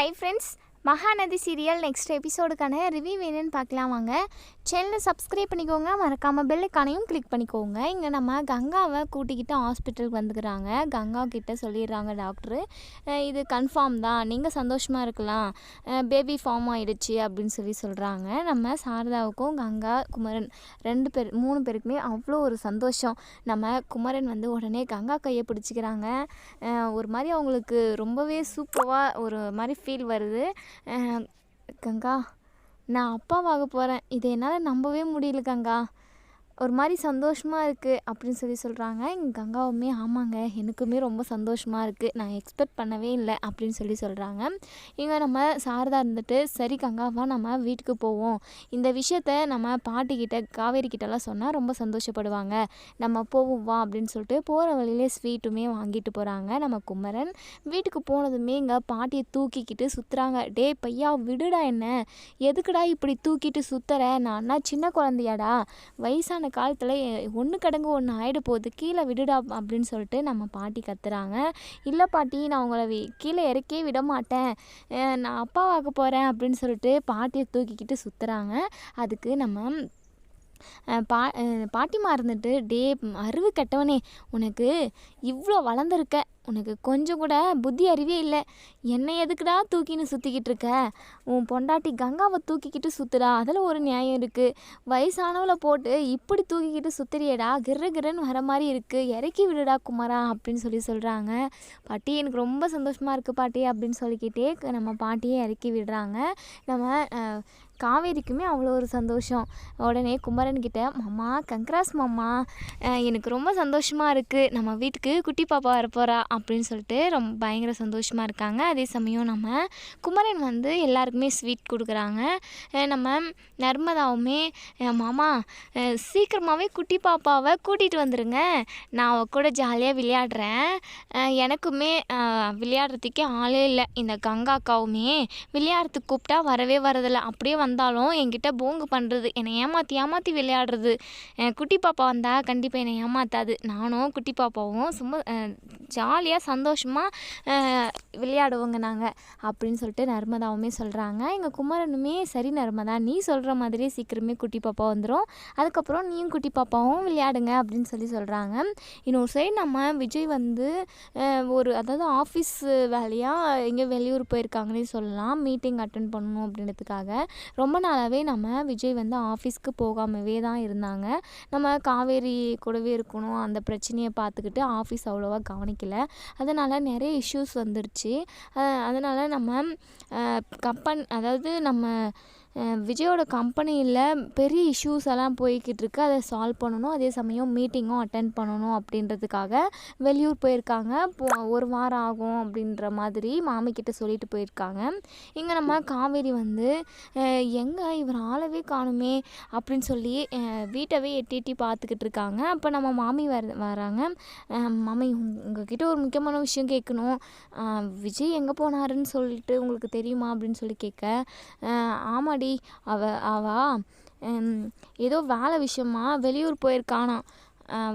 Hi friends Mahanadi serial next எபிசோடுக்கான review வேணும்னு பார்க்கலாம் வாங்க. சேனலை சப்ஸ்கிரைப் பண்ணிக்கோங்க. மறக்காமல் பெல்லுக்கானையும் கிளிக் பண்ணிக்கோங்க. இங்கே நம்ம கங்காவை கூட்டிக்கிட்டு ஹாஸ்பிட்டலுக்கு வந்துக்கிறாங்க. கங்கா கிட்ட சொல்லிடுறாங்க டாக்டரு இது கன்ஃபார்ம் தான். நீங்கள் சந்தோஷமாக இருக்கலாம். பேபி ஃபார்ம் ஆகிடுச்சு அப்படின்னு சொல்லி சொல்கிறாங்க நம்ம சாரதாவுக்கும் கங்கா குமரன் ரெண்டு பேர் மூணு பேருக்குமே அவ்வளோ ஒரு சந்தோஷம். நம்ம குமரன் வந்து உடனே கங்கா கையை பிடிச்சிக்கிறாங்க. ஒரு மாதிரி அவங்களுக்கு ரொம்பவே சூப்பராக ஒரு மாதிரி ஃபீல் வருது. கங்கா நான் அப்பாவாக போகிறேன் இதை என்னால் நம்பவே முடியல கங்கா. ஒரு மாதிரி சந்தோஷமாக இருக்குது அப்படின்னு சொல்லி சொல்கிறாங்க எங்கள் கங்காவுமே ஆமாங்க எனக்குமே ரொம்ப சந்தோஷமாக இருக்குது நான் எக்ஸ்பெக்ட் பண்ணவே இல்லை அப்படின்னு சொல்லி சொல்கிறாங்க இங்கே நம்ம சாரதா இருந்துட்டு சரி கங்காவா நம்ம வீட்டுக்கு போவோம். இந்த விஷயத்த நம்ம பாட்டிக்கிட்ட காவேரி கிட்டலாம் சொன்னால் ரொம்ப சந்தோஷப்படுவாங்க. நம்ம போவோம் வா அப்படின்னு சொல்லிட்டு போகிற வழியிலே ஸ்வீட்டுமே வாங்கிட்டு போகிறாங்க நம்ம குமரன். வீட்டுக்கு போனதுமே இங்கே பாட்டியை தூக்கிக்கிட்டு சுற்றுறாங்க டே பையா விடுடா என்ன? எதுக்குடா இப்படி தூக்கிட்டு சுற்றுற நான்னா சின்ன குழந்தையாடா. வயசான காலத்தில் ஒன்று கடங்கு ஒன்று ஆகிட போகுது. கீழே விடுடா அப்படின்னு சொல்லிட்டு நம்ம பாட்டி கத்துறாங்க. இல்லை பாட்டி நான் உங்களை கீழே இறக்கே விட மாட்டேன். நான் அப்பாவாக்க போகிறேன் அப்படின்னு சொல்லிட்டு பாட்டியை தூக்கிக்கிட்டு சுற்றுறாங்க அதுக்கு நம்ம பா பாட்டிமா இருந்துட்டு டே அறிவு கெட்டவனே உனக்கு இவ்வளோ வளர்ந்துருக்க. உனக்கு கொஞ்சம் கூட புத்தி அறிவே இல்லை. என்னை எதுக்குடா தூக்கின்னு சுற்றிக்கிட்டு இருக்க உன் பொண்டாட்டி கங்காவை தூக்கிக்கிட்டு சுற்றுடா அதில் ஒரு நியாயம் இருக்குது வயசானவளை போட்டு இப்படி தூக்கிக்கிட்டு சுற்றுறியடா கிர்ரு கிருன்னு வர மாதிரி இருக்குது இறக்கி விடுடா குமாரா அப்படின்னு சொல்லி சொல்கிறாங்க பாட்டி எனக்கு ரொம்ப சந்தோஷமாக இருக்குது பாட்டி அப்படின்னு சொல்லிக்கிட்டே நம்ம பாட்டியை இறக்கி விடுறாங்க. நம்ம காவேரிக்குமே அவ்வளோ ஒரு சந்தோஷம். உடனே குமரன்கிட்ட மாமா கங்க்ராஸ் மாமா எனக்கு ரொம்ப சந்தோஷமாக இருக்குது நம்ம வீட்டுக்கு குட்டி பாப்பா வரப்போகிறா அப்படின்னு சொல்லிட்டு ரொம்ப பயங்கர சந்தோஷமாக இருக்காங்க. அதே சமயம் நம்ம குமரன் வந்து எல்லாருக்குமே ஸ்வீட் கொடுக்குறாங்க. நம்ம நர்மதாவுமே மாமா சீக்கிரமாகவே குட்டி பாப்பாவை கூட்டிகிட்டு வந்துடுங்க நான் அவ கூட ஜாலியாக விளையாடுறேன். எனக்குமே விளையாடுறதுக்கே ஆளே இல்லை. இந்த கங்கா அக்காவுமே விளையாடுறதுக்கு கூப்பிட்டா வரவே வரதில்லை. அப்படியே வந்தாலும் என்கிட்ட போங்கு பண்ணுறது என்னை ஏமாற்றி ஏமாற்றி விளையாடுறது. குட்டி பாப்பா வந்தால் கண்டிப்பாக என்னை ஏமாற்றாது நானும் குட்டி பாப்பாவும் சும்மா ஜாலியாக சந்தோஷமாக விளையாடுவோங்க நாங்கள் அப்படின்னு சொல்லிட்டு நர்மதாவுமே சொல்கிறாங்க எங்கள் குமரனுமே சரி நர்மதா நீ சொல்கிற மாதிரி சீக்கிரமே குட்டி பாப்பா வந்துடும் அதுக்கப்புறம் நீயும் குட்டி பாப்பாவும் விளையாடுங்க அப்படின்னு சொல்லி சொல்கிறாங்க இன்னொரு சைடு நம்ம விஜய் வந்து ஒரு அதாவது ஆஃபீஸ் வேலையாக எங்கே வெளியூர் போயிருக்காங்கன்னே சொல்லலாம். மீட்டிங் அட்டன் பண்ணணும் அப்படின்றதுக்காக. ரொம்ப நாளாகவே நம்ம விஜய் வந்து ஆஃபீஸ்க்கு போகாமவே தான் இருந்தாங்க. நம்ம காவேரி கூடவே இருக்கணும். அந்த பிரச்சனையை பார்த்துக்கிட்டு ஆஃபீஸ் அவ்வளோவா கவனிக்கலை. அதனால் நிறைய இஷ்யூஸ் வந்துருச்சு. அதனால் நம்ம கம்பன் அதாவது நம்ம விஜயோட கம்பெனியில் பெரிய இஷ்யூஸ் எல்லாம் போய்கிட்டு இருக்கு. அதை சால்வ் பண்ணணும். அதே சமயம் மீட்டிங்கும் அட்டன் பண்ணணும் அப்படின்றதுக்காக வெளியூர் போயிருக்காங்க. போ- ஒரு வாரம் ஆகும் அப்படின்ற மாதிரி மாமிக்கிட்ட சொல்லிட்டு போயிருக்காங்க. இங்கே நம்ம காவேரி வந்து எங்கே இவர் ஆளவே காணுமே அப்படின்னு சொல்லி வீட்டவே எட்டி எட்டி பார்த்துக்கிட்டு இருக்காங்க. அப்போ நம்ம மாமி வர வராங்க. மாமி உங்ககிட்ட ஒரு முக்கியமான விஷயம் கேட்கணும். விஜய் எங்கே போனாருன்னு சொல்லிட்டு உங்களுக்கு தெரியுமா? அப்படின்னு சொல்லி கேட்க ஆமாம் ஆமாடி அவ அவா ஏதோ வேலை விஷயமா வெளியூர் போயிருக்கானா.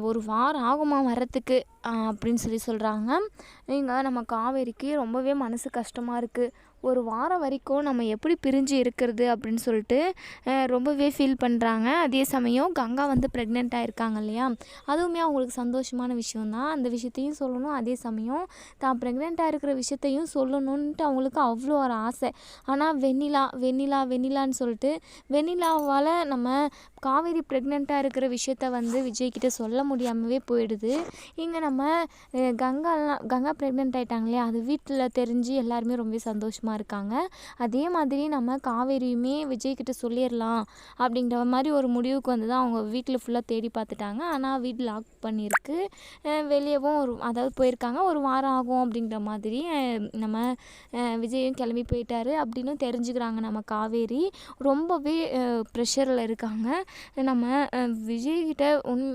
ஒரு வாரம் ஆகுமா வர்றதுக்கு அப்படின்னு சொல்லி சொல்கிறாங்க இங்கே நம்ம காவேரிக்கு ரொம்பவே மனசு கஷ்டமாக இருக்குது ஒரு வாரம் வரைக்கும் நம்ம எப்படி பிரிஞ்சு இருக்கிறது அப்படின்னு சொல்லிட்டு ரொம்பவே ஃபீல் பண்ணுறாங்க அதே சமயம் கங்கா வந்து ப்ரெக்னெண்ட்டாக இருக்காங்க இல்லையா? அதுவுமே அவங்களுக்கு சந்தோஷமான விஷயம்தான். அந்த விஷயத்தையும் சொல்லணும். அதே சமயம் தான் ப்ரெக்னெண்ட்டாக இருக்கிற விஷயத்தையும் சொல்லணுன்ட்டு அவங்களுக்கு அவ்வளோ ஒரு ஆசை. ஆனால் வெண்ணிலா வெண்ணிலா வெண்ணிலான்னு சொல்லிட்டு வெண்ணிலாவால் நம்ம காவேரி ப்ரெக்னெண்ட்டாக இருக்கிற விஷயத்த வந்து விஜய்கிட்ட சொல்ல முடியாமவே போயிடுது. இங்கே நம்ம கங்காலாம் கங்கா ப்ரெக்னென்ட் ஆயிட்டாங்க இல்லையா அது வீட்டில் தெரிஞ்சு எல்லாருமே ரொம்ப சந்தோஷமாக இருக்காங்க. அதே மாதிரி நம்ம காவேரியுமே விஜய்கிட்ட சொல்லிடலாம் அப்படிங்கிற மாதிரி ஒரு முடிவுக்கு வந்து தான் அவங்க வீட்டில் ஃபுல்லாக தேடி பார்த்துட்டாங்க. ஆனால் வீடு லாக் பண்ணியிருக்கு வெளியவும் ஒரு அதாவது போயிருக்காங்க. ஒரு வாரம் ஆகும் அப்படிங்கிற மாதிரி நம்ம விஜயும் கிளம்பி போயிட்டாரு அப்படின்னு தெரிஞ்சுக்கிறாங்க நம்ம காவேரி. ரொம்பவே ப்ரெஷரில் இருக்காங்க. நம்ம விஜய்கிட்ட உன்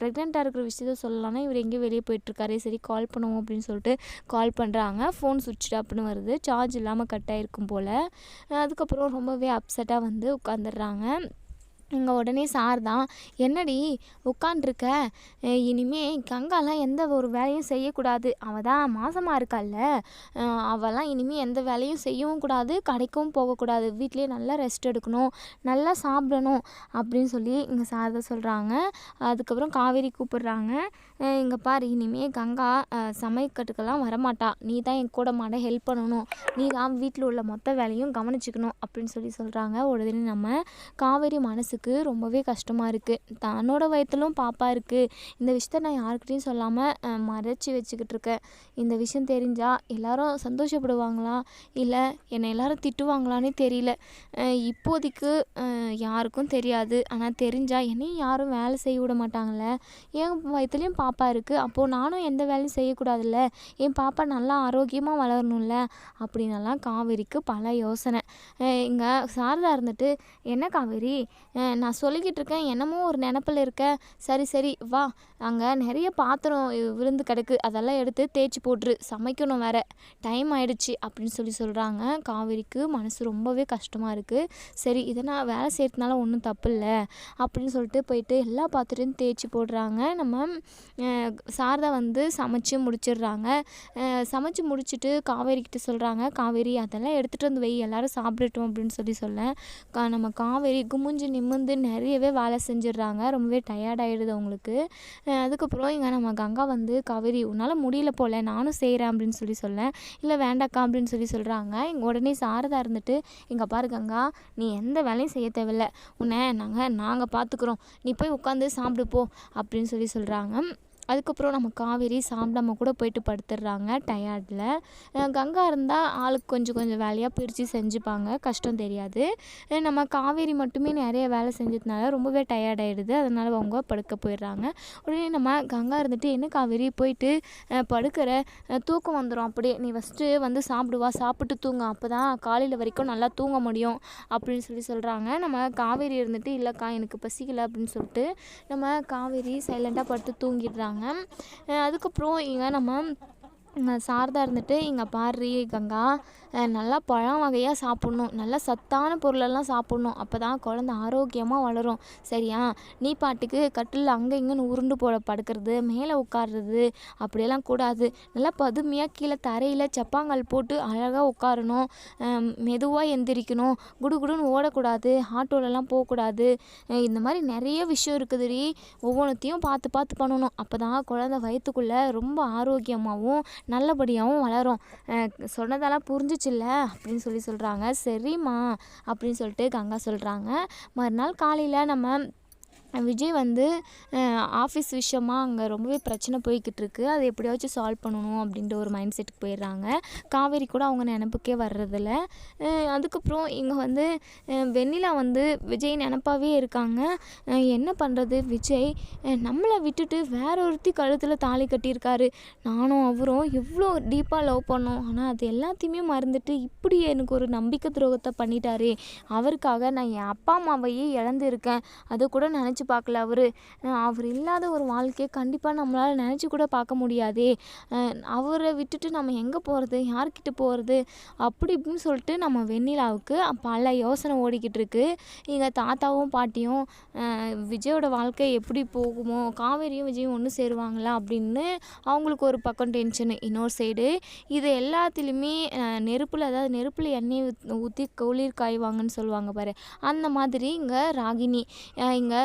ப்ரெக்னெண்ட்டாக இருக்கிற விஷயத்த சொல்லலாம்னா இவர் எங்கேயோ வெளியே போயிட்டுருக்காரு. சரி கால் பண்ணுவோம் அப்படின்னு சொல்லிட்டு கால் பண்ணுறாங்க ஃபோன் சுவிட்ச் ஆப்னு வருது. சார்ஜ் இல்லாமல் கட் ஆகிருக்கும் போல். அதுக்கப்புறம் ரொம்பவே அப்செட்டாக வந்து உட்காந்துடுறாங்க இங்கே உடனே சார் தான். என்னடி உட்காண்ட்ருக்க இனிமே கங்காலாம் எந்த ஒரு வேலையும் செய்யக்கூடாது. அவள் தான் மாசமாக இருக்காள்ல. அவெல்லாம் இனிமேல் எந்த வேலையும் செய்யவும் கூடாது கடைக்கும் போகக்கூடாது. வீட்லேயே நல்லா ரெஸ்ட் எடுக்கணும் நல்லா சாப்பிடணும் அப்படின்னு சொல்லி இங்கே சார் தான் சொல்கிறாங்க அதுக்கப்புறம் காவேரி கூப்பிடுறாங்க. இங்கே பார் இனிமேல் கங்கா அஹ் வரமாட்டா. நீ தான் என் கூட மாட ஹெல்ப் பண்ணணும். நீ தான் வீட்டில் உள்ள மொத்த வேலையும் கவனிச்சுக்கணும் அப்படின்னு சொல்லி சொல்கிறாங்க உடனே நம்ம காவேரி மனசுக்கு ரொம்பவே கஷ்டமாக இருக்குது தன்னோட வயத்திலும் பாப்பா இருக்குது இந்த விஷயத்த நான் யாருக்கிட்டையும் சொல்லாமல் மறைச்சி வச்சுக்கிட்டு இருக்கேன். இந்த விஷயம் தெரிஞ்சால் எல்லாரும் சந்தோஷப்படுவாங்களா? இல்லை என்னை எல்லாரும் திட்டுவாங்களான்னே தெரியல. இப்போதைக்கு யாருக்கும் தெரியாது. ஆனால் தெரிஞ்சால் என்னையும் யாரும் வேலை செய்ய விட மாட்டாங்கள. என் வயிற்றுலையும் பாப்பா இருக்குது அப்போது நானும் எந்த வேலையும் செய்யக்கூடாதுல்ல. என் பாப்பா நல்லா ஆரோக்கியமாக வளரணும்ல. அப்படின்னலாம் காவேரிக்கு பல யோசனை. இங்கே சாரதா இருந்துட்டு என்ன காவேரி? நான் சொல்லிக்கிட்டு இருக்கேன் என்னமோ ஒரு நினப்பில் இருக்க. சரி சரி வா. அங்கே நிறைய பாத்திரம் விழுந்து கிடக்கு. அதெல்லாம் எடுத்து தேய்ச்சி போட்டுரு. சமைக்கணும் வேற. டைம் ஆயிடுச்சு அப்படின்னு சொல்லி சொல்கிறாங்க காவேரிக்கு மனசு ரொம்பவே கஷ்டமாக இருக்குது சரி இதை நான் வேலை செய்கிறதுனால ஒன்றும் தப்பு இல்லை அப்படின்னு சொல்லிட்டு போயிட்டு எல்லா பாத்திரத்தையும் தேய்ச்சி போடுறாங்க. நம்ம சாரதா வந்து சமைச்சு முடிச்சிடுறாங்க. சமைச்சு முடிச்சுட்டு காவேரிக்கிட்ட சொல்கிறாங்க காவேரி அதெல்லாம் எடுத்துகிட்டு வந்து வை. எல்லாரும் சாப்பிடட்டும் அப்படின்னு சொல்லி சொல்ல. கா நம்ம காவேரி குமிஞ்சு வந்து நிறையவே வேலை செஞ்சிடுறாங்க. ரொம்பவே டயர்ட் ஆகிடுது அவங்களுக்கு. அதுக்கப்புறம் இங்கே நம்ம கங்கா வந்து காவேரி உன்னால் முடியல போல நானும் செய்கிறேன் அப்படின்னு சொல்லி சொல்லேன் இல்லை வேண்டாக்கா அப்படின்னு சொல்லி சொல்கிறாங்க எங்கள் உடனே சாரதா இருந்துட்டு எங்கள் பாரு கங்கா நீ எந்த வேலையும் செய்ய தேவையில்ல. உன்னை நாங்கள் நாங்கள் பார்த்துக்குறோம் நீ போய் உட்காந்து சாப்பிடு போ அப்படின்னு சொல்லி சொல்கிறாங்க அதுக்கப்புறம் நம்ம காவேரி சாப்பிடாம கூட போயிட்டு படுத்துடுறாங்க டயர்டில். கங்கா இருந்தால் ஆளுக்கு கொஞ்சம் கொஞ்சம் வேலையாக பிரித்து செஞ்சுப்பாங்க. கஷ்டம் தெரியாது. நம்ம காவேரி மட்டுமே நிறைய வேலை செஞ்சதுனால ரொம்பவே டயர்ட் ஆகிடுது அதனால் அவங்க படுக்க போயிடுறாங்க. உடனே நம்ம கங்கா இருந்துட்டு என்ன காவேரி போயிட்டு படுக்கிற? தூக்கம் வந்துடும் அப்படியே. நீ ஃபஸ்ட்டு வந்து சாப்பிடுவா சாப்பிட்டு தூங்க. அப்போ தான் காலையில் வரைக்கும் நல்லா தூங்க முடியும். அப்படின்னு சொல்லி சொல்கிறாங்க நம்ம காவேரி இருந்துட்டு இல்லைக்கா எனக்கு பசிக்கலை. அப்படின்னு சொல்லிட்டு நம்ம காவேரி சைலண்ட்டாக படுத்து தூங்கிடுறாங்க. அஹ் அதுக்கப்புறம் இங்கே நம்ம சாரதா இருந்துட்டு இங்கே பாரு கங்கா. நல்லா பழம் வகையாக சாப்பிட்ணும். நல்லா சத்தான பொருளெல்லாம் சாப்பிட்ணும். அப்போ தான் குழந்த ஆரோக்கியமாக வளரும். சரியா? நீ பாட்டுக்கு கட்டில் அங்கே இங்கேன்னு உருண்டு போட படுக்கிறது மேலே உட்காடுறது அப்படியெல்லாம் கூடாது. நல்லா பதுமையாக கீழே தரையில் சப்பாங்கால் போட்டு அழகாக உட்காரணும். மெதுவாக எந்திரிக்கணும். குடுகுடுன்னு ஓடக்கூடாது. ஆட்டோலலாம் போகக்கூடாது. இந்த மாதிரி நிறைய விஷயம் இருக்குதுடி. ஒவ்வொன்றுத்தையும் பார்த்து பார்த்து பண்ணணும். அப்போ தான் குழந்த வயிற்றுக்குள்ளே ரொம்ப ஆரோக்கியமாகவும் நல்லபடியாகவும் வளரும். சொன்னதெல்லாம் புரிஞ்சு முடிஞ்சிச்சுல்ல அப்படின்னு சொல்லி சொல்கிறாங்க சரிம்மா அப்படின்னு சொல்லிட்டு கங்கா சொல்கிறாங்க மறுநாள் காலையில் நம்ம விஜய் வந்து ஆஃபீஸ் விஷயமாக அங்கே ரொம்பவே பிரச்சனை போய்கிட்டு இருக்குது அதை எப்படியாச்சும் சால்வ் பண்ணணும் அப்படின்ற ஒரு மைண்ட் செட்டுக்கு போயிடுறாங்க. காவேரி கூட அவங்க நினப்புக்கே வர்றதில்ல. அதுக்கப்புறம் இங்கே வந்து வெண்ணிலா வந்து விஜய் நினப்பாவே இருக்காங்க. என்ன பண்ணுறது விஜய்? நம்மளை விட்டுட்டு வேற ஒருத்தி கழுத்தில் தாலி கட்டியிருக்காரு. நானும் அவரும் எவ்வளோ டீப்பாக லவ் பண்ணோம். ஆனால் அது எல்லாத்தையுமே மறந்துட்டு இப்படி எனக்கு ஒரு நம்பிக்கை துரோகத்தை பண்ணிட்டாரு. அவருக்காக நான் என் அப்பா அம்மாவையே இழந்திருக்கேன். அதை கூட நினச்சி பார்க்கல அவர். அவர் இல்லாத ஒரு வாழ்க்கையை கண்டிப்பாக நம்மளால் நினச்சி கூட பார்க்க முடியாதே. அவரை விட்டுட்டு நம்ம எங்கே போகிறது யார்கிட்ட போகிறது அப்படி இப்படின்னு சொல்லிட்டு நம்ம வெண்ணிலாவுக்கு பல யோசனை ஓடிக்கிட்டு இருக்கு. எங்கள் தாத்தாவும் பாட்டியும் விஜயோட வாழ்க்கை எப்படி போகுமோ காவேரியும் விஜயும் ஒன்று சேருவாங்களா அப்படின்னு அவங்களுக்கு ஒரு பக்கம் டென்ஷனு இன்னொரு சைடு இது எல்லாத்துலேயுமே நெருப்பில் அதாவது நெருப்பில் எண்ணெய் ஊற்றி குளிர் காய்வாங்கன்னு சொல்லுவாங்க பாரு. அந்த மாதிரி இங்கே ராகினி இங்கே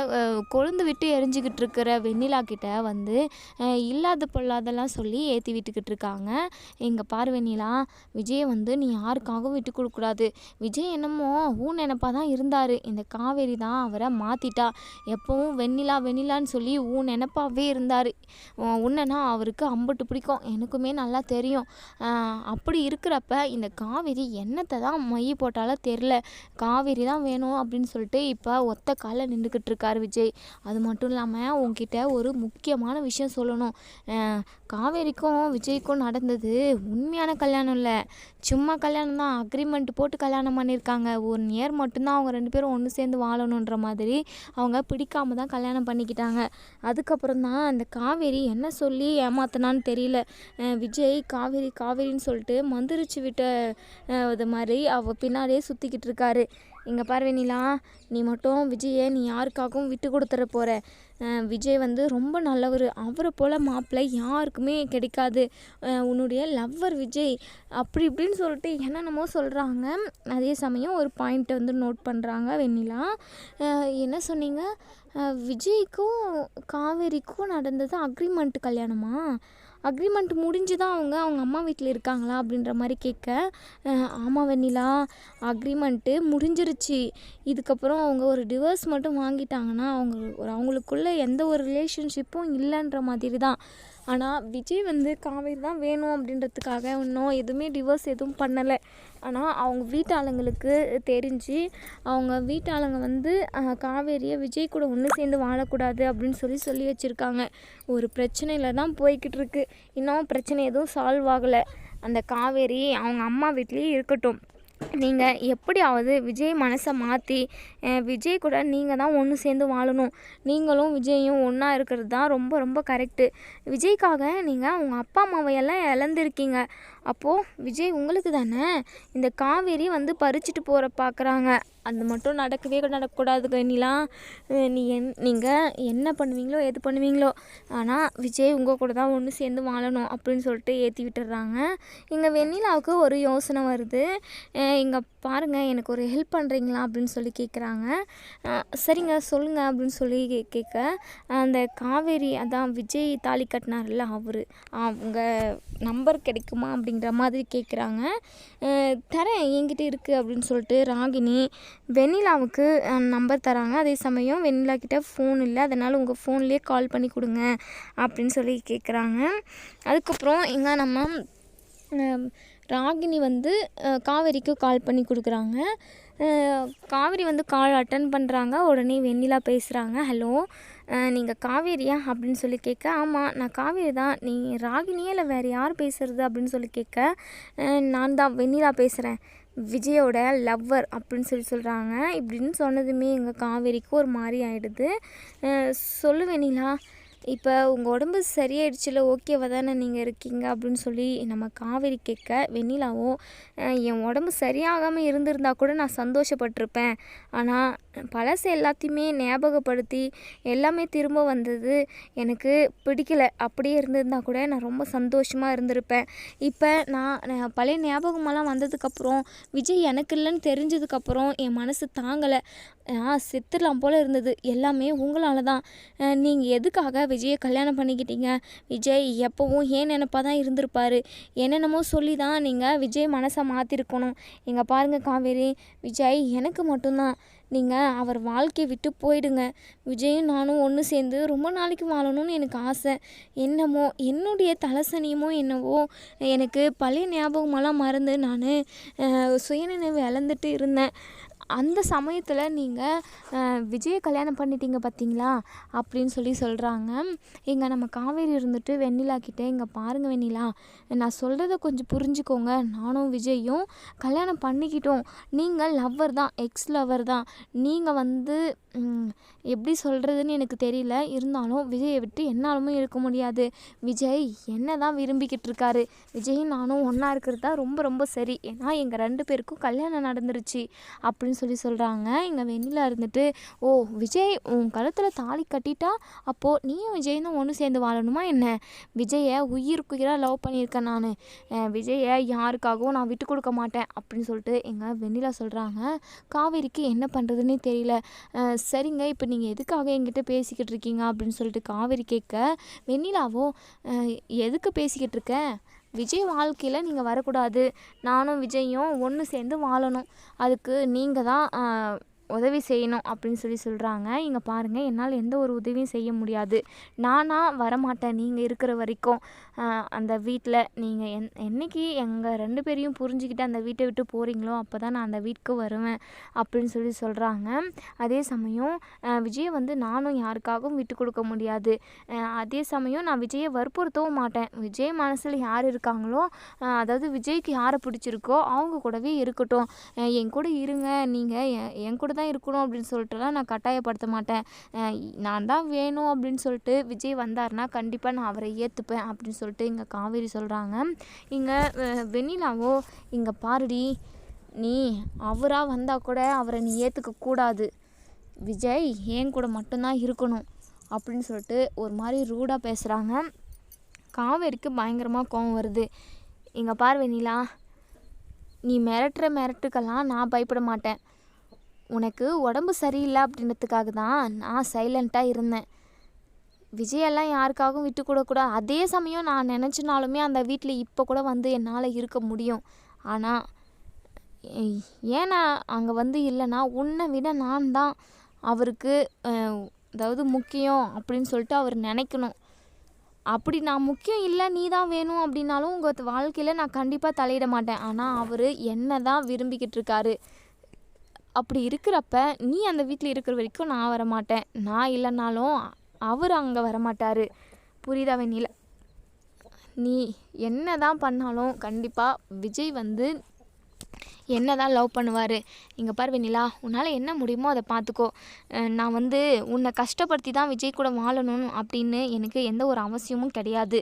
கொழுந்து விட்டு எரிஞ்சிக்கிட்டு இருக்கிற வெண்ணிலா கிட்ட வந்து இல்லாத பொல்லாதெல்லாம் சொல்லி ஏற்றி விட்டுக்கிட்டு இருக்காங்க இங்கே பார் வெண்ணிலா விஜயை வந்து நீ யாருக்காகவும் விட்டு கொடுக்கூடாது விஜய் என்னமோ ஊன் நினப்பாக தான் இருந்தார். இந்த காவேரி தான் அவரை மாற்றிட்டா எப்பவும் வெண்ணிலா வெண்ணிலான்னு சொல்லி ஊன் நினப்பாவே இருந்தார். உன்னைனா அவருக்கு அம்புட்டு பிடிக்கும். எனக்குமே நல்லா தெரியும். அப்படி இருக்கிறப்ப இந்த காவேரி என்னத்தை தான் மை போட்டாலும் தெரில காவேரி தான் வேணும் அப்படின்னு சொல்லிட்டு இப்போ ஒத்த காலில் நின்றுக்கிட்டு இருக்காரு விஜய். அது மட்டும் இல்லாமல் உங்ககிட்ட ஒரு முக்கியமான விஷயம் சொல்லணும். காவேரிக்கும் விஜய்க்கும் நடந்தது உண்மையான கல்யாணம் இல்லை. சும்மா கல்யாணம் தான் அக்ரிமெண்ட் போட்டு கல்யாணம் பண்ணியிருக்காங்க ஒன் இயர் மட்டும்தான் அவங்க ரெண்டு பேரும் ஒன்று சேர்ந்து வாழணுன்ற மாதிரி அவங்க பிடிக்காம தான் கல்யாணம் பண்ணிக்கிட்டாங்க. அதுக்கப்புறம் தான் அந்த காவேரி என்ன சொல்லி ஏமாத்தினான்னு தெரியல. விஜய் காவேரி காவேரின்னு சொல்லிட்டு மந்திரிச்சு விட்ட இது மாதிரி அவள் பின்னாடியே சுற்றிக்கிட்டு இருக்காரு. இங்கே பாரு வெண்ணிலா நீ மட்டும் விஜயை நீ யாருக்காகவும் விட்டு கொடுத்துட போகிற விஜய் வந்து ரொம்ப நல்லவர். அவரை போல் மாப்பிள்ளை யாருக்குமே கிடைக்காது. உன்னுடைய லவ்வர் விஜய். அப்படி இப்படின்னு சொல்லிட்டு என்னென்னமோ சொல்கிறாங்க அதே சமயம் ஒரு பாயிண்ட்டை வந்து நோட் பண்ணுறாங்க வெண்ணிலா. என்ன சொன்னீங்க? விஜய்க்கும் காவேரிக்கும் நடந்தது அக்ரிமெண்ட் கல்யாணமா? அக்ரிமெண்ட் முடிஞ்சு தான் அவங்க அவங்க அம்மா வீட்டில் இருக்காங்களா அப்படின்ற மாதிரி கேட்க ஆமாம் வெண்ணிலா அக்ரிமெண்ட்டு முடிஞ்சிருச்சு. இதுக்கப்புறம் அவங்க ஒரு டிவோர்ஸ் மட்டும் வாங்கிட்டாங்கன்னா அவங்க ஒரு அவங்களுக்குள்ள எந்த ஒரு ரிலேஷன்ஷிப்பும் இல்லைன்ற மாதிரி தான் ஆனால் விஜய் வந்து காவேரி தான் வேணும் அப்படின்றதுக்காக இன்னும் எதுவுமே டிவோர்ஸ் எதுவும் பண்ணலை. ஆனால் அவங்க வீட்டாளுங்களுக்கு தெரிஞ்சு அவங்க வீட்டாளுங்க வந்து காவேரியை விஜய் கூட ஒன்று சேர்ந்து வாழக்கூடாது அப்படின்னு சொல்லி சொல்லி வச்சுருக்காங்க. ஒரு பிரச்சனையில் தான் போய்கிட்டு இருக்கு. இன்னும் பிரச்சனை எதுவும் சால்வ் ஆகலை. அந்த காவேரி அவங்க அம்மா வீட்லேயே இருக்கட்டும். நீங்கள் எப்படியாவது விஜய் மனசை மாற்றி விஜய் கூட நீங்கள் தான் ஒன்று சேர்ந்து வாழணும். நீங்களும் விஜயும் ஒன்றா இருக்கிறது தான் ரொம்ப ரொம்ப கரெக்டு விஜய்க்காக நீங்கள் உங்கள் அப்பா அம்மாவையெல்லாம் இழந்திருக்கீங்க. அப்போது விஜய் உங்களுக்கு தானே? இந்த காவேரி வந்து பறிச்சுட்டு போகிற பார்க்குறாங்க அது மட்டும் நடக்கவே நடக்கக்கூடாது கண்ணிலா நீ என் நீங்கள் என்ன பண்ணுவீங்களோ எது பண்ணுவீங்களோ. ஆனால் விஜய் உங்கள் கூட தான் ஒன்று சேர்ந்து வாழணும் அப்படின்னு சொல்லிட்டு ஏற்றி விட்டுடுறாங்க இங்கே வெண்ணிலாவுக்கு ஒரு யோசனை வருது. இங்கே பாருங்கள் எனக்கு ஒரு ஹெல்ப் பண்ணுறீங்களா அப்படின்னு சொல்லி கேட்குறாங்க சரிங்க சொல்லுங்கள் அப்படின்னு சொல்லி கே- கேட்க அந்த காவேரி அதான் விஜய் தாலி கட்டினார்ல அவர். அவங்க நம்பர் கிடைக்குமா? அப்படிங்கிற மாதிரி கேட்குறாங்க தரேன் என்கிட்ட இருக்குது அப்படின்னு சொல்லிட்டு ராகினி வெண்ணிலாவுக்கு நம்பர் தராங்க. அதே சமயம் வெண்ணிலா கிட்ட ஃபோன் இல்லை. அதனால் உங்கள் ஃபோன்லேயே கால் பண்ணி கொடுங்க அப்படின்னு சொல்லி கேட்குறாங்க அதுக்கப்புறம் எங்கே நம்ம ராகினி வந்து காவேரிக்கு கால் பண்ணி கொடுக்குறாங்க. காவேரி வந்து கால் அட்டன் பண்ணுறாங்க உடனே வெண்ணிலா பேசுகிறாங்க ஹலோ நீங்கள் காவேரியா? அப்படின்னு சொல்லி கேட்க ஆமாம் நான் காவேரி தான். நீ ராகினியே இல்லை வேறு யார் பேசுகிறது அப்படின்னு சொல்லி கேட்க நான் தான் வெண்ணிலா பேசுகிறேன் விஜயோட லவ்வர் அப்படின்னு சொல்லி சொல்கிறாங்க இப்படின்னு சொன்னதுமே எங்கள் காவேரிக்கு ஒரு மாதிரி ஆகிடுது சொல்லு வெண்ணிலா இப்போ உங்கள் உடம்பு சரியாயிடுச்சுல ஓகேவா தானே நீங்கள் இருக்கீங்க? அப்படின்னு சொல்லி நம்ம காவேரி கேட்க வெண்ணிலாவும் என் உடம்பு சரியாகாமல் இருந்திருந்தா கூட நான் சந்தோஷப்பட்டிருப்பேன். ஆனால் பழசு எல்லாத்தையுமே ஞாபகப்படுத்தி எல்லாமே திரும்ப வந்தது எனக்கு பிடிக்கல. அப்படியே இருந்திருந்தா கூட நான் ரொம்ப சந்தோஷமாக இருந்திருப்பேன். இப்போ நான் நான் பழைய ஞாபகமெல்லாம் வந்ததுக்கப்புறம் விஜய் எனக்கு இல்லைன்னு தெரிஞ்சதுக்கப்புறம் என் மனசு தாங்கலை. நான் செத்துடலாம் போல் இருந்தது. எல்லாமே உங்களால் தான் நீங்கள் எதுக்காக விஜயை கல்யாணம் பண்ணிக்கிட்டீங்க? விஜய் எப்போவும் ஏன் நினப்பாக தான் இருந்திருப்பார்? என்னென்னமோ சொல்லி தான் நீங்கள் விஜய் மனசை மாற்றிருக்கணும் இங்கே பாருங்கள் காவேரி விஜய் எனக்கு மட்டும்தான். நீங்கள் அவர் வாழ்க்கையை விட்டு போயிடுங்க. விஜயும் நானும் ஒன்று சேர்ந்து ரொம்ப நாளைக்கு வாழணும்னு எனக்கு ஆசை. என்னமோ என்னுடைய தலசனியமோ என்னவோ எனக்கு பழைய ஞாபகமெல்லாம் மறந்து நான் சுயநினைவு இழந்துட்டு இருந்தேன். அந்த சமயத்தில் நீங்கள் விஜயை கல்யாணம் பண்ணிட்டீங்க பார்த்தீங்களா அப்படின்னு சொல்லி சொல்கிறாங்க இங்கே நம்ம காவேரி இருந்துட்டு வெண்ணிலா கிட்டே இங்கே பாருங்கள் வெண்ணிலா நான் சொல்கிறத கொஞ்சம் புரிஞ்சுக்கோங்க. நானும் விஜயும் கல்யாணம் பண்ணிக்கிட்டோம். நீங்கள் லவ்வர் தான் எக்ஸ் லவ்வர் தான். நீங்கள் வந்து எப்படி சொல்கிறதுன்னு எனக்கு தெரியல. இருந்தாலும் விஜயை விட்டு என்னாலுமே இருக்க முடியாது. விஜய் என்ன தான் விரும்பிக்கிட்டு இருக்காரு. விஜயும் நானும் ஒன்றா இருக்கிறது தான் ரொம்ப ரொம்ப சரி. ஏன்னா எங்கள் ரெண்டு பேருக்கும் கல்யாணம் நடந்துருச்சு. அப்படின்னு சொல்லி சொல்கிறாங்க இங்கே வெண்ணிலா இருந்துட்டு ஓ விஜய் உன் கழுத்தில் தாலி கட்டிட்டா அப்போது நீயும் விஜய் தான் ஒன்று சேர்ந்து வாழணுமா என்ன? விஜயை உயிருக்குயிராக லவ் பண்ணியிருக்கேன் நான். விஜயை யாருக்காகவும் நான் விட்டு கொடுக்க மாட்டேன் அப்படின்னு சொல்லிட்டு எங்கள் வெண்ணிலா சொல்கிறாங்க காவேரிக்கு என்ன பண்ணுறதுன்னே தெரியல. சரிங்க இப்போ நீங்கள் எதுக்காக என்கிட்ட பேசிக்கிட்டு இருக்கீங்க? அப்படின்னு சொல்லிட்டு காவேரி கேட்க வெண்ணிலாவோ எதுக்கு பேசிக்கிட்டு இருக்கேன் விஜய் வாழ்க்கையில் நீங்கள் வரக்கூடாது. நானும் விஜயும் ஒன்று சேர்ந்து வாழணும். அதுக்கு நீங்கள் தான் உதவி செய்யணும் அப்படின்னு சொல்லி சொல்கிறாங்க இங்கே பாருங்கள் என்னால் எந்த ஒரு உதவியும் செய்ய முடியாது. நானாக வரமாட்டேன். நீங்கள் இருக்கிற வரைக்கும் அந்த வீட்டில் நீங்கள் என் என்னைக்கு எங்கள் ரெண்டு பேரையும் புரிஞ்சுக்கிட்டு அந்த வீட்டை விட்டு போகிறீங்களோ அப்போ தான் நான் அந்த வீட்டுக்கு வருவேன் அப்படின்னு சொல்லி சொல்கிறாங்க அதே சமயம் விஜய் விஜயை வந்து நானும் யாருக்காகவும் விட்டு கொடுக்க முடியாது. அதே சமயம் நான் விஜயை வற்புறுத்தவும் மாட்டேன். விஜய் மனசில் யார் இருக்காங்களோ அதாவது விஜய்க்கு யாரை பிடிச்சிருக்கோ அவங்க கூடவே இருக்கட்டும். என் கூட இருங்க நீங்கள் என் கூட தான் தான் இருக்கணும் அப்படின்னு சொல்லிட்டுலாம் நான் கட்டாயப்படுத்த மாட்டேன். நான் தான் வேணும் அப்படின்னு சொல்லிட்டு விஜய் வந்தாருன்னா கண்டிப்பாக நான் அவரை ஏற்றுப்பேன் அப்படின்னு சொல்லிட்டு இங்கே காவேரி சொல்கிறாங்க இங்கே வெண்ணிலாவோ இங்கே பாருடி நீ அவராக வந்தால் கூட அவரை நீ ஏற்றுக்க கூடாது. விஜய் ஏன் கூட மட்டும்தான் இருக்கணும் அப்படின்னு சொல்லிட்டு ஒரு மாதிரி ரூடாக பேசுகிறாங்க காவேரிக்கு பயங்கரமாக கோவம் வருது. இங்கே பார் வெண்ணிலா நீ மிரட்டுற மிரட்டுக்கெல்லாம் நான் பயப்பட மாட்டேன். உனக்கு உடம்பு சரியில்லை அப்படின்றதுக்காக தான் நான் சைலண்ட்டாக இருந்தேன். விஜயெல்லாம் யாருக்காகவும் விட்டு கொடுக்கூடாது அதே சமயம் நான் நினச்சினாலுமே அந்த வீட்டில் இப்போ கூட வந்து என்னால் இருக்க முடியும். ஆனால் ஏன்னா ஏன் நான் அங்கே வந்து இல்லைன்னா உன்னை விட நான் தான் அவருக்கு அதாவது முக்கியம் அப்படின்னு சொல்லிட்டு அவர் நினைக்கணும். அப்படி நான் முக்கியம் இல்லை நீ தான் வேணும் அப்படின்னாலும் உங்கள் வாழ்க்கையில் நான் கண்டிப்பாக தலையிட மாட்டேன். ஆனால் அவர் என்ன தான் விரும்பிக்கிட்டு இருக்காரு. அப்படி இருக்கிறப்ப நீ அந்த வீட்டில் இருக்கிற வரைக்கும் நான் வர மாட்டேன் நான் இல்லைனாலும் அவர் அங்கே வரமாட்டார். புரியுதா வெண்ணில? நீ என்ன தான் பண்ணாலும் கண்டிப்பாக விஜய் வந்து என்ன தான் லவ் பண்ணுவார். இங்கே பாரு வெண்ணிலா உன்னால் என்ன முடியுமோ அதை பார்த்துக்கோ. நான் வந்து உன்னை கஷ்டப்படுத்தி தான் விஜய் கூட வாழணும் அப்படின்னு எனக்கு எந்த ஒரு அவசியமும் கிடையாது.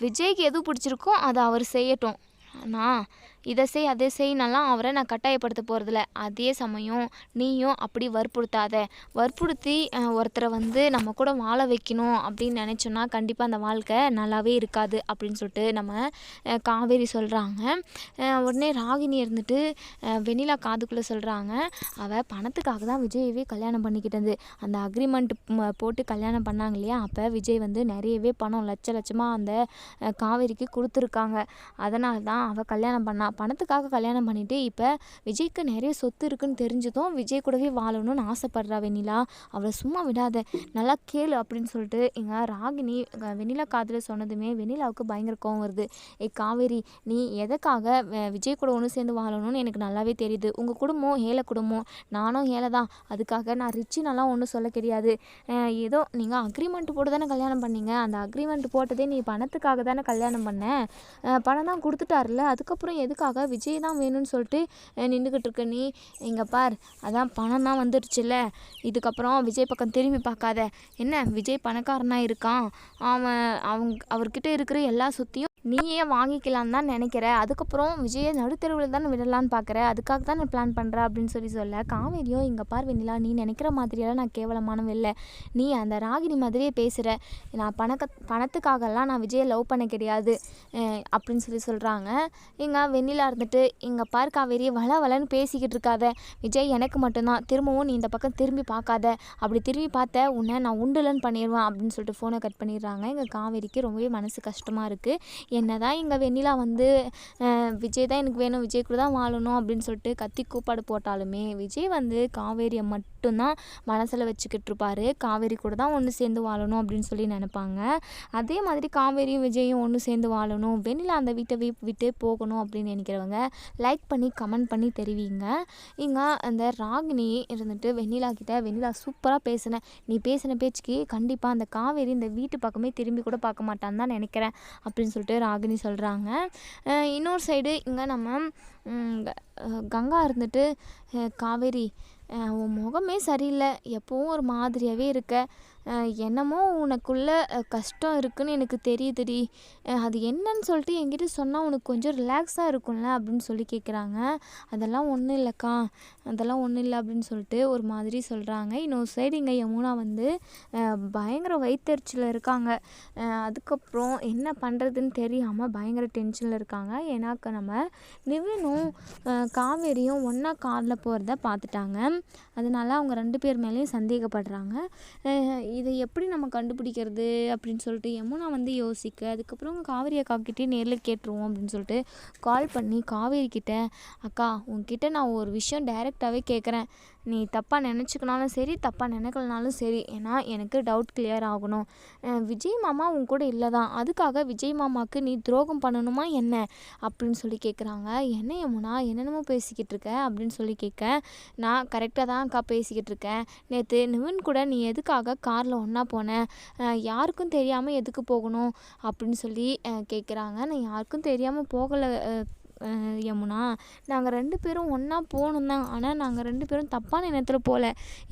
விஜய்க்கு எது பிடிச்சிருக்கோ அதை அவர் செய்யட்டும். ஆனால் இதை செய் அதை செய்யினாலாம் அவரை நான் கட்டாயப்படுத்த போகிறதில்ல அதே சமயம் நீயும் அப்படி வற்புறுத்தாத. வற்புறுத்தி ஒருத்தரை வந்து நம்ம கூட வாழ வைக்கணும் அப்படின்னு நினச்சோன்னா கண்டிப்பாக அந்த வாழ்க்கை நல்லாவே இருக்காது அப்படின்னு சொல்லிட்டு நம்ம காவேரி சொல்கிறாங்க உடனே ராகினி இருந்துட்டு வெண்ணிலா காதுக்குள்ளே சொல்கிறாங்க அவள் பணத்துக்காக தான் விஜயவே கல்யாணம் பண்ணிக்கிட்டது. அந்த அக்ரிமெண்ட் போட்டு கல்யாணம் பண்ணாங்க இல்லையா? அப்போ விஜய் வந்து நிறையவே பணம் லட்ச லட்சமாக அந்த காவேரிக்கு கொடுத்துருக்காங்க. அதனால தான் அவள் கல்யாணம் பண்ணா. பணத்துக்காக கல்யாணம் பண்ணிவிட்டு இப்போ விஜய்க்கு நிறைய சொத்து இருக்குன்னு தெரிஞ்சதும் விஜய் கூடவே வாழணும்னு ஆசைப்படுறா வெண்ணிலா. அவளை சும்மா விடாத. நல்லா கேளு அப்படின்னு சொல்லிட்டு எங்கள் ராகினி வெண்ணிலா காதில் சொன்னதுமே வெண்ணிலாவுக்கு பயங்கர கோவம் வருது. ஏ காவேரி நீ எதுக்காக விஜய் கூட ஒன்று சேர்ந்து வாழணும்னு எனக்கு நல்லாவே தெரியுது. உங்கள் குடும்பம் ஏழை குடும்பம். நானும் ஏழை தான். அதுக்காக நான் ரிச்சினெல்லாம் ஒன்றும் சொல்ல கிடையாது. ஏதோ நீங்கள் அக்ரிமெண்ட் போட்டு தானே கல்யாணம் பண்ணீங்க. அந்த அக்ரிமெண்ட் போட்டதே நீ பணத்துக்காக தானே கல்யாணம் பண்ண. பணம் தான் கொடுத்துட்டாருல அதுக்கப்புறம் எதுக்கு பணத்துக்காக விஜய் தான் வேணும்னு சொல்லிட்டு நின்றுக்கிட்டு இருக்க நீ. இங்கே பார் அதான் பணம் தான் வந்துடுச்சுல்ல இதுக்கப்புறம் விஜய் பக்கம் திரும்பி பார்க்காத. என்ன விஜய் பணக்காரனாக இருக்கான். அவன் அவங்க அவர்கிட்ட இருக்கிற எல்லா சொத்தையும் நீயே வாங்கிக்கலான்னு தான் நினைக்கிற? அதுக்கப்புறம் விஜயை நடுத்தெருவில் தானே விடலான்னு பார்க்குற அதுக்காக தான் நான் பிளான் பண்ணுறேன் அப்படின்னு சொல்லி சொல்ல காவேரியும் இங்கே பார் வெண்ணிலா நீ நினைக்கிற மாதிரியெல்லாம் நான் கேவலமானவ இல்லை. நீ அந்த ராகினி மாதிரியே பேசுகிற நான் பணக்க பணத்துக்காகலாம் நான் விஜயை லவ் பண்ண கிடையாது அப்படின்னு சொல்லி சொல்கிறாங்க இங்கே வெண்ணிலா இருந்துட்டு இங்கே பார் காவேரி வள வளன்னு பேசிக்கிட்டு இருக்காத. விஜய் எனக்கு மட்டும்தான். திரும்பவும் நீ இந்த பக்கம் திரும்பி பார்க்காத அப்படி திரும்பி பார்த்த உன்னை நான் உண்டுலன்னு பண்ணிடுவேன் அப்படின்னு சொல்லிட்டு ஃபோனை கட் பண்ணிடுறாங்க. இங்கே காவேரிக்கு ரொம்பவே மனசு கஷ்டமாக இருக்குது என்ன தான் இங்கே வெண்ணிலா வந்து விஜய் தான் எனக்கு வேணும் விஜய் கூட தான் வாழணும் அப்படின்னு சொல்லிட்டு கத்தி கூப்பாடு போட்டாலுமே விஜய் வந்து காவேரியை மட்டும்தான் மனசில் வச்சுக்கிட்டு இருப்பாரு காவேரி கூட தான் ஒன்று சேர்ந்து வாழணும் அப்படின்னு சொல்லி நினைப்பாங்க. அதே மாதிரி காவேரியும் விஜயும் ஒன்று சேர்ந்து வாழணும். வெண்ணிலா அந்த வீட்டை விட்டு போகணும் அப்படின்னு நினைக்கிறவங்க லைக் பண்ணி கமெண்ட் பண்ணி தெரிவிங்க. இங்கே அந்த ராகினி இருந்துட்டு வெண்ணிலா கிட்ட வெண்ணிலா சூப்பராக பேசினேன் நீ பேசின பேச்சுக்கு கண்டிப்பாக அந்த காவேரி இந்த வீட்டு பக்கமே திரும்பி கூட பார்க்க மாட்டான்னு தான் நினைக்கிறேன். அப்படின்னு சொல்லிட்டு ராகினி சொல்கிறாங்க இன்னொரு சைடு இங்கே நம்ம கங்கா இருந்துட்டு காவேரி உன் முகமே சரியில்லை. எப்பவும் ஒரு மாதிரியாகவே இருக்க. என்னமோ உனக்குள்ள கஷ்டம் இருக்குன்னு எனக்கு தெரியுதுடி. அது என்னன்னு சொல்லிட்டு என்கிட்ட சொன்னால் உனக்கு கொஞ்சம் ரிலாக்ஸாக இருக்கும்ல அப்படின்னு சொல்லி கேட்குறாங்க அதெல்லாம் ஒன்றும் இல்லைக்கா. அதெல்லாம் ஒன்றும் இல்லை அப்படின்னு சொல்லிட்டு ஒரு மாதிரி சொல்கிறாங்க இன்னொரு சைடு இங்கே யமுனா வந்து பயங்கர வயிற்றுச்சில் இருக்காங்க. அதுக்கப்புறம் என்ன பண்ணுறதுன்னு தெரியாமல் பயங்கர டென்ஷனில் இருக்காங்க. ஏன்னாக்கா நம்ம நிவினும் காவேரியும் ஒன்றா காரில் போகிறத பார்த்துட்டாங்க. அதனால அவங்க ரெண்டு பேர் மேலேயும் சந்தேகப்படுறாங்க. இதை எப்படி நம்ம கண்டுபிடிக்கிறது அப்படின்னு சொல்லிட்டு யமுனா வந்து யோசிக்க அதுக்கப்புறம் காவேரி அக்காக்கிட்டே நேரில் கேட்டுருவோம் அப்படின்னு சொல்லிட்டு கால் பண்ணி காவேரி கிட்ட அக்கா உங்ககிட்ட நான் ஒரு விஷயம் டைரெக்டாகவே கேட்குறேன் நீ தப்பாக நினச்சிக்கினாலும் சரி தப்பாக நினைக்கலனாலும் சரி ஏன்னா எனக்கு டவுட் கிளியர் ஆகணும். விஜய் மாமா உன் கூட இல்லை தான் அதுக்காக விஜய் மாமாவுக்கு நீ துரோகம் பண்ணணுமா என்ன? அப்படின்னு சொல்லி கேட்குறாங்க என்ன யமுனா என்னென்னமோ பேசிக்கிட்டு இருக்க அப்படின்னு சொல்லி கேட்க நான் கரெக்டாக தான் அக்கா பேசிக்கிட்டு இருக்கேன். நேற்று நிவின் கூட நீ எதுக்காக காரில் ஒன்றா போனேன் யாருக்கும் தெரியாமல் எதுக்கு போகணும்? அப்படின்னு சொல்லி கேட்குறாங்க நான் யாருக்கும் தெரியாமல் போகலை யமுனா நாங்கள் ரெண்டு பேரும் ஒன்றா போகணும் தான். ஆனால் நாங்கள் ரெண்டு பேரும் தப்பான எண்ணத்தில் போகல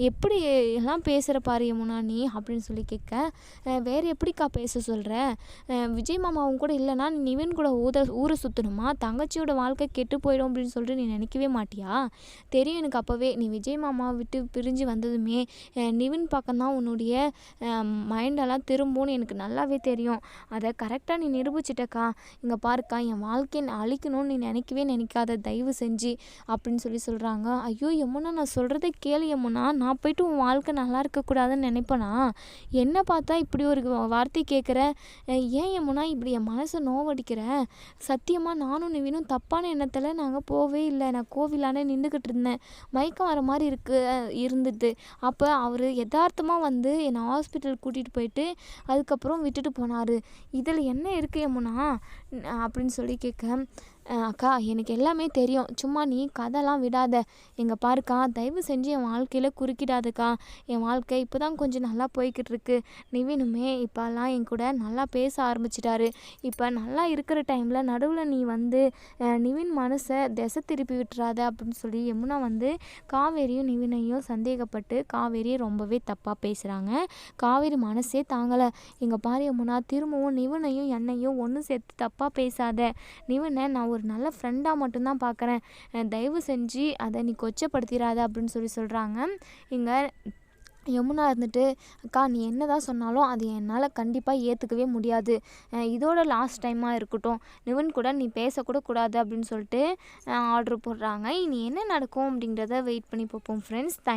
எப்படி எல்லாம் பேசுகிற பாரு யமுனா நீ அப்படின்னு சொல்லி கேட்க வேறு எப்படிக்கா பேச சொல்கிற விஜய் மாமாவும் கூட இல்லைனா நீ நிவின் கூட ஊத ஊரை சுற்றணுமா தங்கச்சியோட வாழ்க்கை கெட்டு போயிடும் அப்படின்னு சொல்லிட்டு நீ நினைக்கவே மாட்டியா? தெரியும் எனக்கு அப்போவே நீ விஜய் மாமாவை விட்டு பிரிஞ்சு வந்ததுமே நிவின் பக்கம் தான் உன்னுடைய மைண்டெல்லாம் திரும்பும்னு எனக்கு நல்லாவே தெரியும். அதை கரெக்டாக நீ நிரூபிச்சிட்டக்கா. இங்கே பாருக்கா என் வாழ்க்கையை அழிக்கணும்னு நினைக்கவே நினைக்காத தயவு செஞ்சு அப்படின்னு சொல்லி சொல்கிறாங்க ஐயோ யமுனா நான் சொல்கிறத கேளு யமுனா. நான் போயிட்டு உன் வாழ்க்கை நல்லா இருக்கக்கூடாதுன்னு நினைப்பேனா? என்ன பார்த்தா இப்படி ஒரு வார்த்தை கேட்குற ஏன் யமுனா இப்படி என் மனசை நோவடிக்கிற? சத்தியமாக நானும் நிவினும் தப்பான எண்ணத்தில் நாங்கள் போகவே இல்லை. நான் கோவிலானே நின்றுக்கிட்டு இருந்தேன். மயக்கம் வர மாதிரி இருக்கு இருந்துட்டு அப்போ அவர் யதார்த்தமாக வந்து என்னை ஹாஸ்பிட்டல் கூட்டிகிட்டு போயிட்டு அதுக்கப்புறம் விட்டுட்டு போனார். இதில் என்ன இருக்குது யமுனா? அப்படின்னு சொல்லி கேட்க அக்கா எனக்கு எல்லாமே தெரியும். சும்மா நீ கதைலாம் விடாத. எங்கே பாருக்கா தயவு செஞ்சு என் வாழ்க்கையில் குறுக்கிடாதக்கா. என் வாழ்க்கை இப்போ தான் கொஞ்சம் நல்லா போய்கிட்டு இருக்கு நிவினுமே இப்போல்லாம் என் கூட நல்லா பேச ஆரம்பிச்சிட்டாரு. இப்போ நல்லா இருக்கிற டைமில் நடுவில் நீ வந்து நிவின் மனசை திசை திருப்பி விட்டுறாத அப்படின்னு சொல்லி யமுனா வந்து காவேரியும் நிவினையும் சந்தேகப்பட்டு காவேரியை ரொம்பவே தப்பாக பேசுகிறாங்க காவேரி மனசே தாங்கலை. எங்கள் பாரு யமுனா திரும்பவும் நிவினையும் என்னையும் ஒன்று சேர்த்து தப்பாக பேசாத. நிவினை நான் ஒரு ஒரு நல்ல ஃப்ரெண்டாக மட்டும்தான் பார்க்குறேன் தயவு செஞ்சு அதை நீ கொச்சப்படுத்திடாத அப்படின்னு சொல்லி சொல்கிறாங்க இங்கே யமுனா இருந்துட்டு அக்கா நீ என்ன தான் சொன்னாலும் அது என்னால் கண்டிப்பாக ஏற்றுக்கவே முடியாது. இதோட லாஸ்ட் டைமாக இருக்கட்டும். நிவன் கூட நீ பேசக்கூட கூடாது அப்படின்னு சொல்லிட்டு ஆர்டர் போடுறாங்க. இனி என்ன நடக்கும் அப்படிங்கிறத வெயிட் பண்ணி பார்ப்போம் ஃப்ரெண்ட்ஸ் தேங்க்